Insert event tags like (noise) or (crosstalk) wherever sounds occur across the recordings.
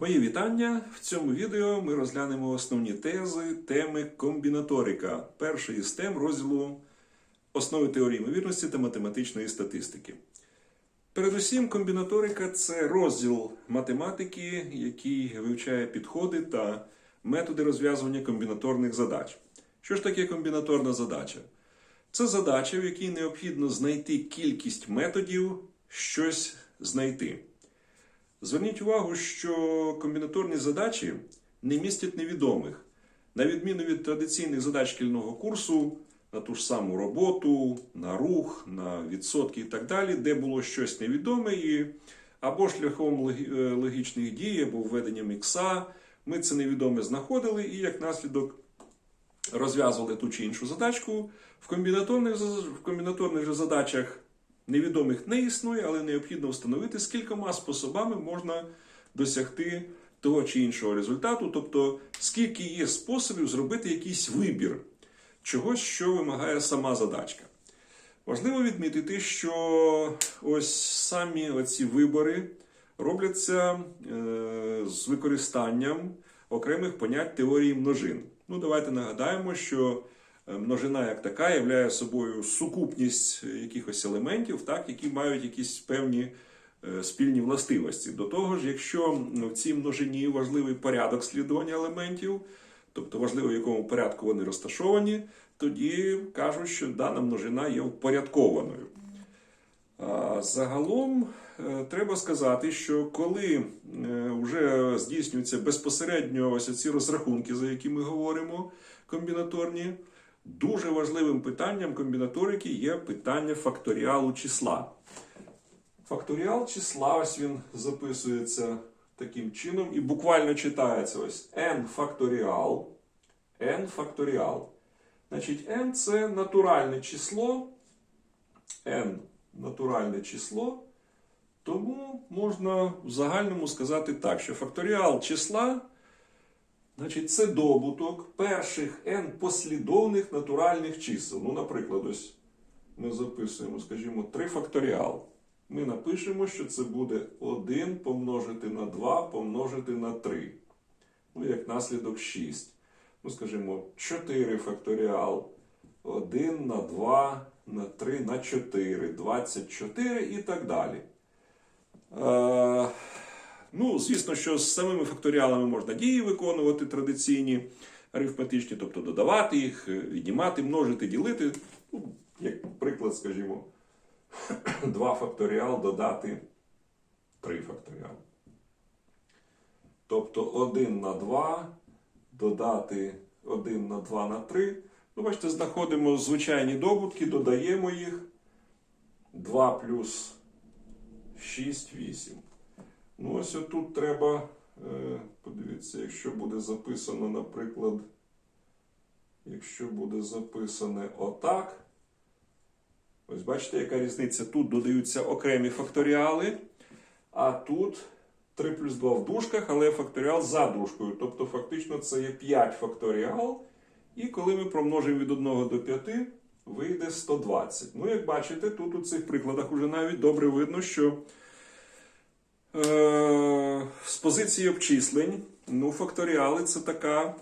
Мої вітання. В цьому відео ми розглянемо основні тези теми комбінаторика, першої з тем розділу основи теорії ймовірності та математичної статистики. Передусім, комбінаторика це розділ математики, який вивчає підходи та методи розв'язування комбінаторних задач. Що ж таке комбінаторна задача? Це задача, в якій необхідно знайти кількість методів щось знайти. Зверніть увагу, що комбінаторні задачі не містять невідомих. На відміну від традиційних задач шкільного курсу, на ту ж саму роботу, на рух, на відсотки і так далі, де було щось невідоме, і або шляхом е, логічних дій, або введенням ікса, ми це невідоме знаходили і як наслідок розв'язували ту чи іншу задачку. В комбінаторних, в комбінаторних же задачах невідомих не існує, але необхідно встановити, скількома способами можна досягти того чи іншого результату, тобто скільки є способів зробити якийсь вибір чогось, що вимагає сама задачка. Важливо відмітити, що ось самі оці вибори робляться е, з використанням окремих понять теорії множин. Ну, давайте нагадаємо, що множина як така являє собою сукупність якихось елементів, так, які мають якісь певні е, спільні властивості. До того ж, якщо в цій множині важливий порядок слідування елементів, тобто важливо, в якому порядку вони розташовані, тоді кажуть, що дана множина є впорядкованою. Загалом е, треба сказати, що коли вже здійснюються безпосередньо ось ці розрахунки, за які ми говоримо, комбінаторні, дуже важливим питанням комбінаторики є питання факторіалу числа. Факторіал числа, ось він записується таким чином і буквально читається ось n факторіал. n факторіал. Значить, n це натуральне число. n натуральне число. Тому можна в загальному сказати так, що факторіал числа значить, це добуток перших n послідовних натуральних чисел. Ну, наприклад, ось ми записуємо, скажімо, 3 факторіал. Ми напишемо, що це буде 1 помножити на 2 помножити на 3. Ну, як наслідок 6. Ну, скажімо, 4 факторіал. 1 на 2 на 3 на 4, 24 і так далі. Е, ну, звісно, що з самими факторіалами можна дії виконувати традиційні арифметичні, тобто додавати їх, віднімати, множити, ділити. Ну, як приклад, скажімо, (clears throat) 2 факторіал додати 3 факторіал. Тобто 1 на 2 додати 1 на 2 на 3. Ну, бачите, знаходимо звичайні добутки, додаємо їх. 2 плюс 6, 8. Ну, ось отут треба, е, подивіться, якщо буде записано, наприклад, якщо буде записане отак. Ось бачите, яка різниця? Тут додаються окремі факторіали, а тут 3 плюс 2 в дужках, але факторіал за дужкою. Тобто, фактично, це є 5 факторіал. І коли ми промножимо від 1 до 5, вийде 120. Ну, як бачите, тут у цих прикладах уже навіть добре видно, що е, з позиції обчислень, ну, факторіали це така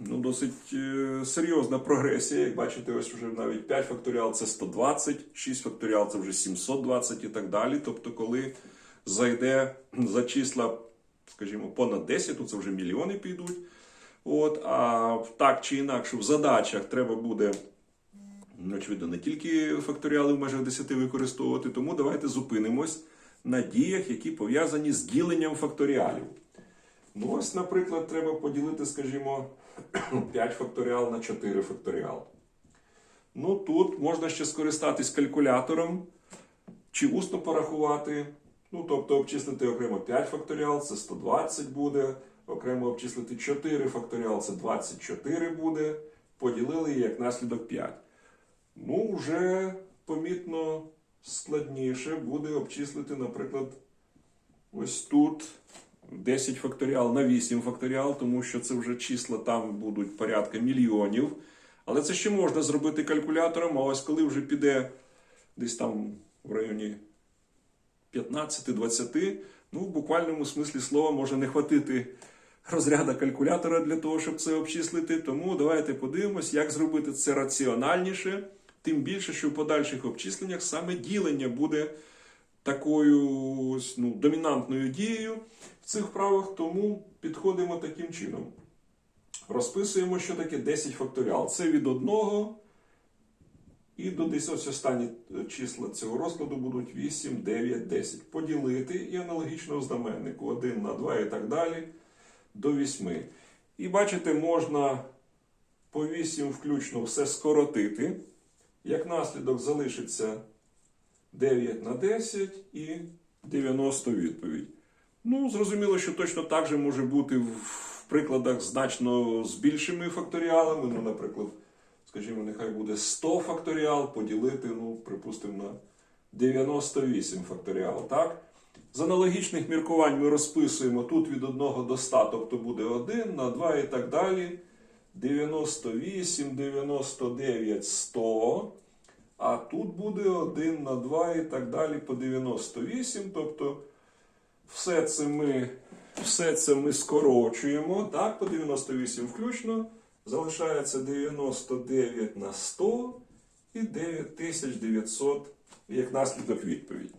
ну, досить е, серйозна прогресія. Як бачите, ось вже навіть 5 факторіал це 120, 6 факторіал це вже 720 і так далі. Тобто, коли зайде за числа, скажімо, понад 10, то це вже мільйони підуть. От, а так чи інакше в задачах треба буде, ну, очевидно, не тільки факторіали в межах 10 використовувати, тому давайте зупинимось на діях, які пов'язані з діленням факторіалів. Ну, ось, наприклад, треба поділити, скажімо, (clears throat) 5 факторіал на 4 факторіал. Ну, тут можна ще скористатись калькулятором чи усно порахувати. Ну, тобто обчислити окремо 5 факторіал, це 120 буде. Окремо обчислити 4 факторіал, це 24 буде. Поділили як наслідок 5. Ну, вже помітно складніше буде обчислити, наприклад, ось тут 10 факторіал на 8 факторіал, тому що це вже числа там будуть порядка мільйонів. Але це ще можна зробити калькулятором, а ось коли вже піде десь там в районі 15-20, Ну, в буквальному смислі слова може не хватити розряда калькулятора для того, щоб це обчислити. Тому давайте подивимось, як зробити це раціональніше, тим більше, що в подальших обчисленнях саме ділення буде такою ну, домінантною дією в цих вправах, тому підходимо таким чином. Розписуємо, що таке 10 факторіал. Це від 1 і до 10 ось останні числа цього розкладу будуть 8, 9, 10. Поділити і аналогічно в знаменнику 1 на 2 і так далі до 8. І бачите, можна по 8 включно все скоротити. Як наслідок залишиться 9 на 10 і 90 відповідь. Ну, зрозуміло, що точно так же може бути в прикладах значно з більшими факторіалами. Ну, наприклад, скажімо, нехай буде 100 факторіал поділити, ну, припустимо, на 98 факторіал. Так? З аналогічних міркувань ми розписуємо тут від 1 до 100, тобто буде 1 на 2 і так далі. 98, 99, 100. А тут буде 1 на 2 і так далі по 98. Тобто все це ми, все це ми скорочуємо. Так, по 98 включно. Залишається 99 на 100 і 9900 як наслідок відповідь.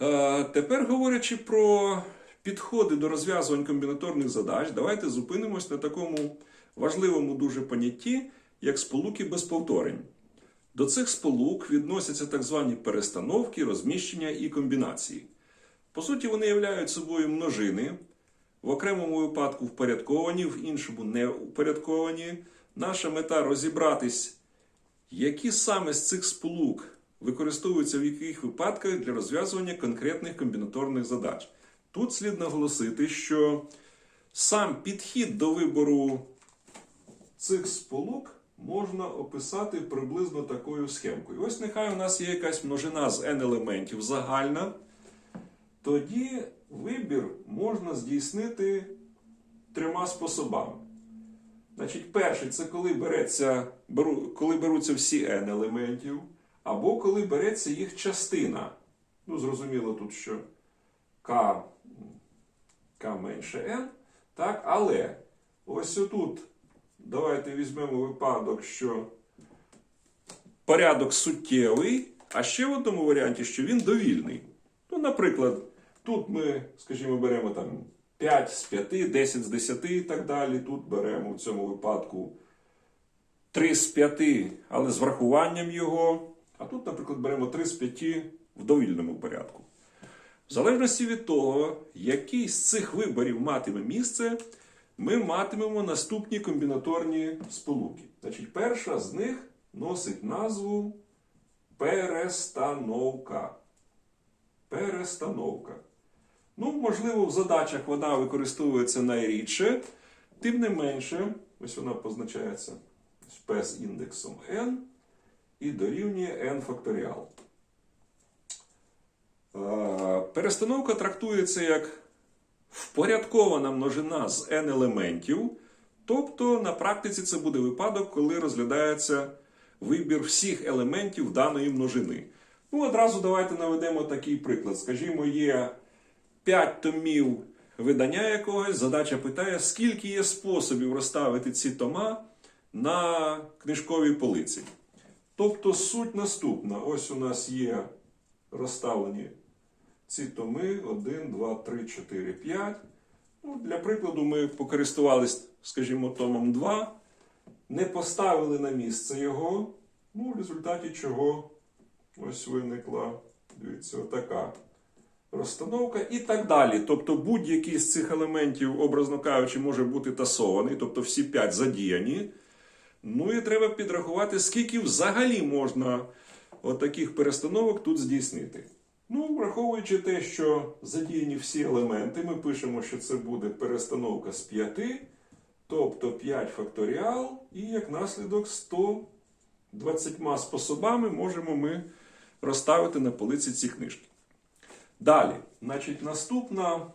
Е, Тепер говорячи про підходи до розв'язувань комбінаторних задач, давайте зупинимось на такому важливому дуже понятті, як сполуки без повторень. До цих сполук відносяться так звані перестановки, розміщення і комбінації. По суті, вони являють собою множини, в окремому випадку впорядковані, в іншому не упорядковані. Наша мета розібратись, які саме з цих сполук використовуються в яких випадках для розв'язування конкретних комбінаторних задач. Тут слід наголосити, що сам підхід до вибору цих сполук можна описати приблизно такою схемкою. Ось нехай у нас є якась множина з n елементів загальна. Тоді вибір можна здійснити трьома способами. Значить, перший це коли, береться, коли беруться всі n елементів, або коли береться їх частина. Ну, зрозуміло тут, що k, менше n. Так, але ось отут давайте візьмемо випадок, що порядок суттєвий, а ще в одному варіанті, що він довільний. Ну, наприклад, тут ми, скажімо, беремо там 5 з 5, 10 з 10 і так далі. Тут беремо в цьому випадку 3 з 5, але з врахуванням його. А тут, наприклад, беремо 3 з 5 в довільному порядку. В залежності від того, який з цих виборів матиме місце, ми матимемо наступні комбінаторні сполуки. Значить, перша з них носить назву перестановка. Перестановка. Ну, можливо, в задачах вона використовується найрідше. Тим не менше, ось вона позначається P з індексом n і дорівнює n факторіал. Перестановка трактується як впорядкована множина з n елементів. Тобто, на практиці це буде випадок, коли розглядається вибір всіх елементів даної множини. Ну, одразу давайте наведемо такий приклад. Скажімо, є 5 томів видання якогось, задача питає, скільки є способів розставити ці тома на книжковій полиці. Тобто суть наступна. Ось у нас є розставлені ці томи 1, 2, 3, 4, 5. Ну, для прикладу, ми покористувались, скажімо, томом 2, не поставили на місце його, ну, в результаті чого ось виникла, дивіться, отака розстановка і так далі. Тобто будь-який з цих елементів, образно кажучи, може бути тасований, тобто всі 5 задіяні. Ну і треба підрахувати, скільки взагалі можна отаких перестановок тут здійснити. Ну, враховуючи те, що задіяні всі елементи, ми пишемо, що це буде перестановка з 5, тобто 5 факторіал, і як наслідок 120 способами можемо ми розставити на полиці ці книжки. Далі, значить, наступна,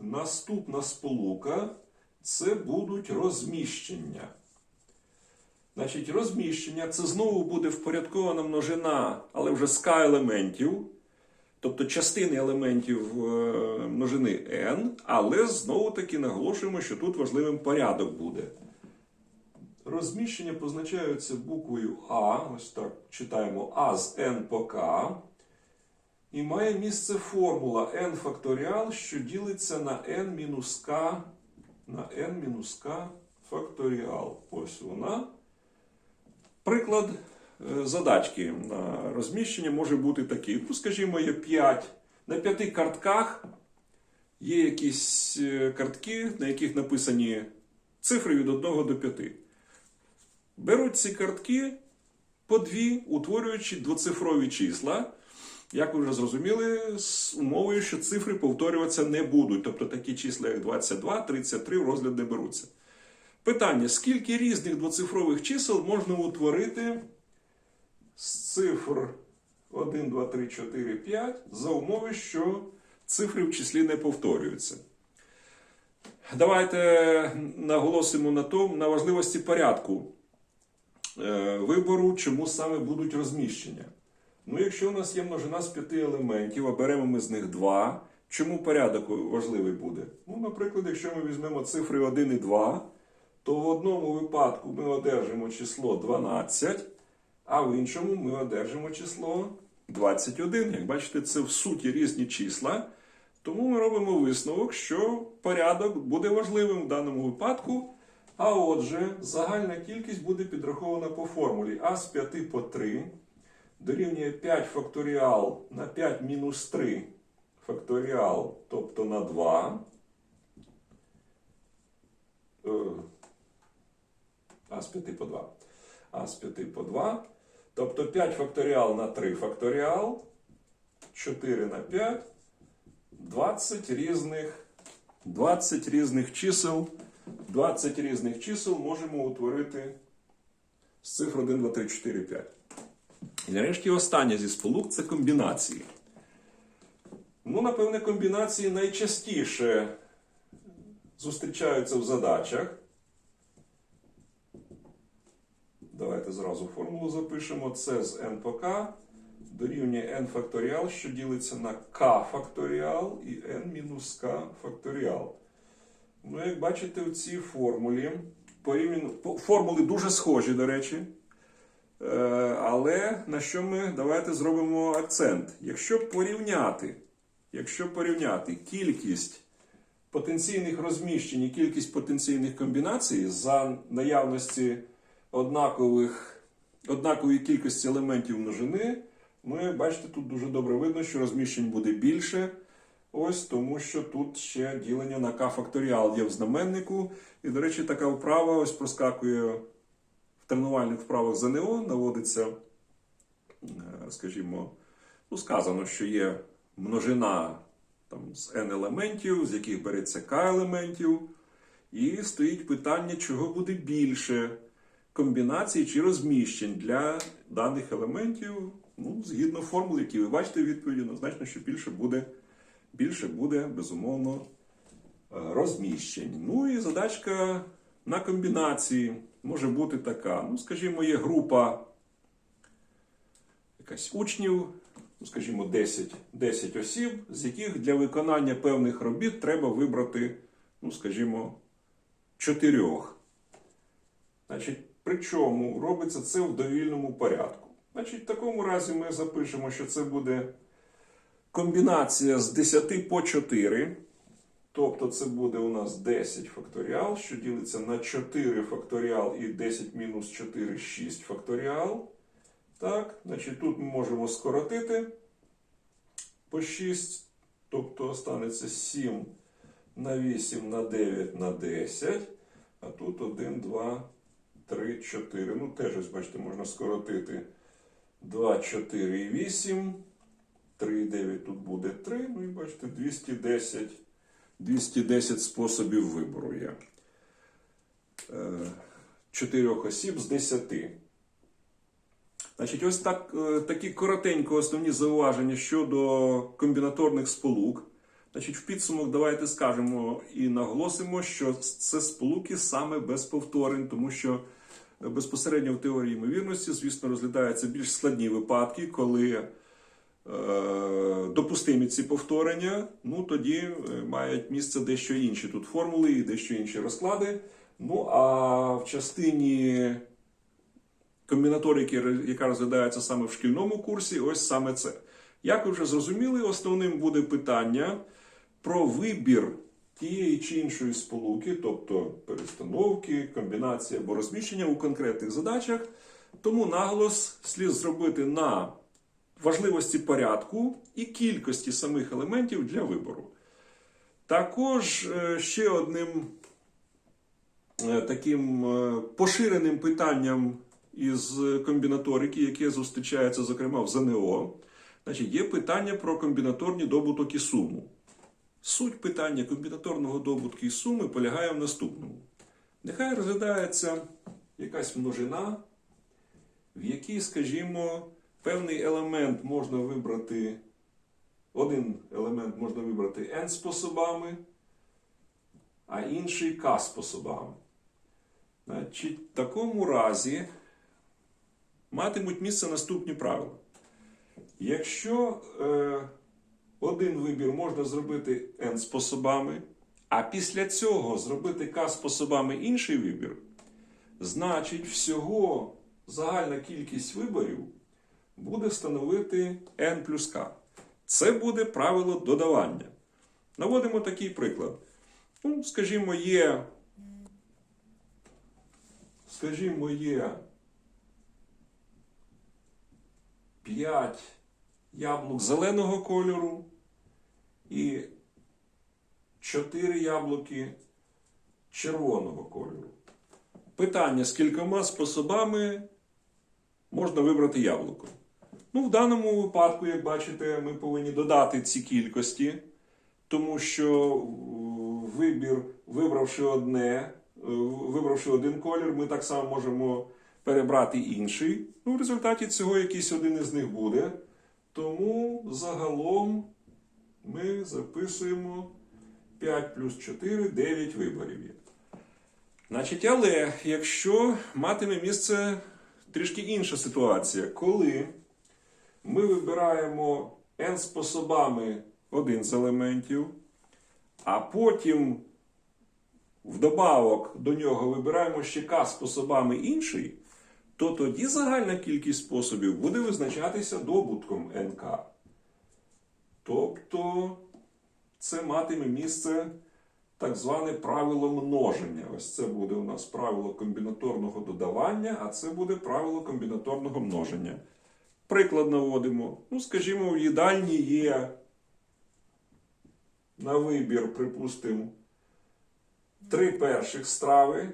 наступна сполука це будуть розміщення. Значить, розміщення це знову буде впорядкована множина, але вже з k елементів. тобто частини елементів е, множини n, але знову таки наголошуємо, що тут важливим порядок буде. Розміщення позначаються буквою А. Ось так читаємо А з n по k. І має місце формула n факторіал, що ділиться на n мінус k на n-k факторіал. Ось вона. Приклад е, задачки на розміщення може бути такий. Ну, скажімо, є 5. На п'яти картках є якісь е, картки, на яких написані цифри від 1 до 5. Беруть ці картки по дві, утворюючи двоцифрові числа. Як ви вже зрозуміли, з умовою, що цифри повторюватися не будуть. Тобто такі числа, як 22, 33 в розгляд не беруться. Питання: скільки різних двоцифрових чисел можна утворити з цифр 1, 2, 3, 4, 5 за умови, що цифри в числі не повторюються? Давайте наголосимо на тому, на важливості порядку е, вибору, чому саме будуть розміщення. Ну, якщо у нас є множина з п'яти елементів, а беремо ми з них два, чому порядок важливий буде? Ну, наприклад, якщо ми візьмемо цифри 1 і 2, то в одному випадку ми одержимо число 12, а в іншому ми одержимо число 21. Як бачите, це в суті різні числа. Тому ми робимо висновок, що порядок буде важливим в даному випадку. А отже, загальна кількість буде підрахована по формулі А з 5 по 3 дорівнює 5 факторіал на 5 мінус 3 факторіал, тобто на 2. А з 5 по 2. А з 5 по 2. Тобто 5 факторіал на 3 факторіал. 4 на 5. 20 різних, 20 різних чисел. 20 різних чисел можемо утворити з цифр 1, 2, 3, 4, 5. І нарешті остання зі сполук це комбінації. Ну, напевне, комбінації найчастіше зустрічаються в задачах. Давайте зразу формулу запишемо. Це з n по k дорівнює n факторіал, що ділиться на k факторіал і n мінус k факторіал. Ну, як бачите, у цій формулі формули дуже схожі, до речі. Е, Але на що ми давайте зробимо акцент? Якщо порівняти, якщо порівняти кількість потенційних розміщень і кількість потенційних комбінацій за наявності однакових, однакової кількості елементів множини, ну, як бачите, тут дуже добре видно, що розміщень буде більше. Ось тому, що тут ще ділення на k факторіал є в знаменнику. І, до речі, така вправа ось проскакує в тренувальних вправах ЗНО, наводиться, е, скажімо, ну, сказано, що є множина там, з n елементів, з яких береться k елементів. І стоїть питання, чого буде більше комбінацій чи розміщень для даних елементів. Ну, згідно формул, які ви бачите в відповіді, однозначно, що більше буде більше буде, безумовно, е, розміщень. Ну і задачка на комбінації може бути така. Ну, скажімо, є група якась учнів, ну, скажімо, 10, 10 осіб, з яких для виконання певних робіт треба вибрати, ну, скажімо, чотирьох. Значить, причому робиться це в довільному порядку. Значить, в такому разі ми запишемо, що це буде комбінація з 10 по 4. Тобто це буде у нас 10 факторіал, що ділиться на 4 факторіал і 10 мінус 4 6 факторіал. Так, значить тут ми можемо скоротити по 6. Тобто останеться 7 на 8 на 9 на 10. А тут 1, 2, 3, 4. Ну, теж, ось, бачите, можна скоротити 2, 4 і 8. 3,9 тут буде 3, ну і бачите, 210, 210 способів вибору є. Е, Чотирьох осіб з 10. Значить, ось так, е, такі коротенько основні зауваження щодо комбінаторних сполук. Значить, в підсумок давайте скажемо і наголосимо, що це сполуки саме без повторень, тому що безпосередньо в теорії ймовірності, звісно, розглядаються більш складні випадки, коли допустимі ці повторення, ну тоді е, мають місце дещо інші тут формули і дещо інші розклади. Ну а в частині комбінаторики, яка розглядається саме в шкільному курсі, ось саме це. Як ви вже зрозуміли, основним буде питання про вибір тієї чи іншої сполуки, тобто перестановки, комбінації або розміщення у конкретних задачах. Тому наголос слід зробити на важливості порядку і кількості самих елементів для вибору. Також е, ще одним е, таким е, поширеним питанням із комбінаторики, яке зустрічається, зокрема, в ЗНО, значить, є питання про комбінаторні добуток і суму. Суть питання комбінаторного добутку і суми полягає в наступному. Нехай розглядається якась множина, в якій, скажімо, певний елемент можна вибрати, один елемент можна вибрати n способами, а інший k способами. Значить, в такому разі матимуть місце наступні правила. Якщо е, один вибір можна зробити n способами, а після цього зробити k способами інший вибір, значить всього загальна кількість виборів буде становити n плюс k. Це буде правило додавання. Наводимо такий приклад. Ну, скажімо, є. Скажімо, є 5 яблук зеленого кольору і 4 яблуки червоного кольору. Питання, з кількома способами можна вибрати яблуко. Ну, в даному випадку, як бачите, ми повинні додати ці кількості, тому що вибір, вибравши одне, е, вибравши один колір, ми так само можемо перебрати інший. Ну, в результаті цього якийсь один із них буде. Тому загалом ми записуємо 5 плюс 4, 9 виборів. Значить, але якщо матиме місце трішки інша ситуація, коли ми вибираємо n способами один з елементів, а потім вдобавок до нього вибираємо ще k способами інший, то тоді загальна кількість способів буде визначатися добутком nk. Тобто це матиме місце так зване правило множення. Ось це буде у нас правило комбінаторного додавання, а це буде правило комбінаторного множення. Приклад наводимо. Ну, скажімо, в їдальні є на вибір, припустимо, три перших страви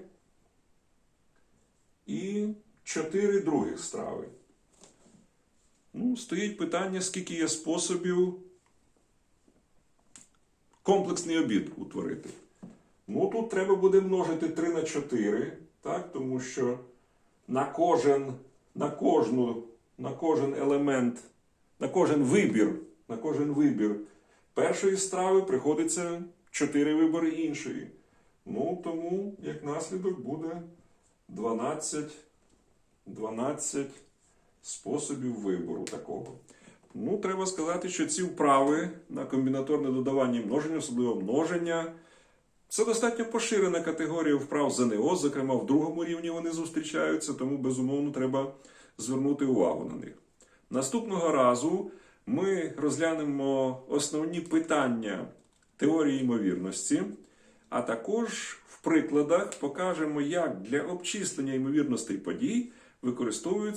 і чотири других страви. Ну, стоїть питання, скільки є способів комплексний обід утворити. Ну, тут треба буде множити 3 на 4, так? тому що на кожен, на кожну, на кожен елемент, на кожен вибір, на кожен вибір першої страви приходиться 4 вибори іншої. Ну, тому, як наслідок, буде 12, 12 способів вибору такого. Ну, треба сказати, що ці вправи на комбінаторне додавання і множення, особливо множення, це достатньо поширена категорія вправ ЗНО, зокрема в другому рівні вони зустрічаються, тому безумовно треба звернути увагу на них. Наступного разу ми розглянемо основні питання теорії ймовірності, а також в прикладах покажемо, як для обчислення ймовірностей подій використовуються